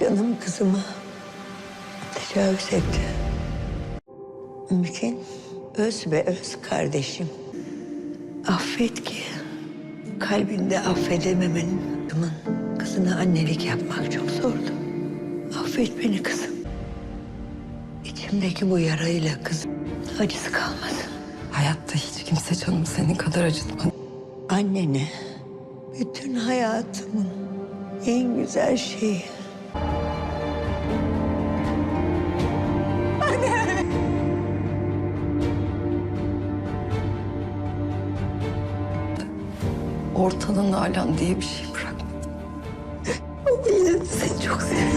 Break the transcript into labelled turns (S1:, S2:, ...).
S1: Canım kızıma tecavüz etti. Mükin öz ve öz kardeşim. Affet ki kalbinde affedememenin kızımın kızına annelik yapmak çok zordu. Affet beni kızım. İçimdeki bu yarayla kızım acısı kalmasın.
S2: Hayatta hiç kimse canımı senin kadar acıtmadı.
S1: Annene bütün hayatımın en güzel şeyi.
S2: Ortadan Nalan diye bir şey bırakmadım.
S1: Yine seni çok seviyorum.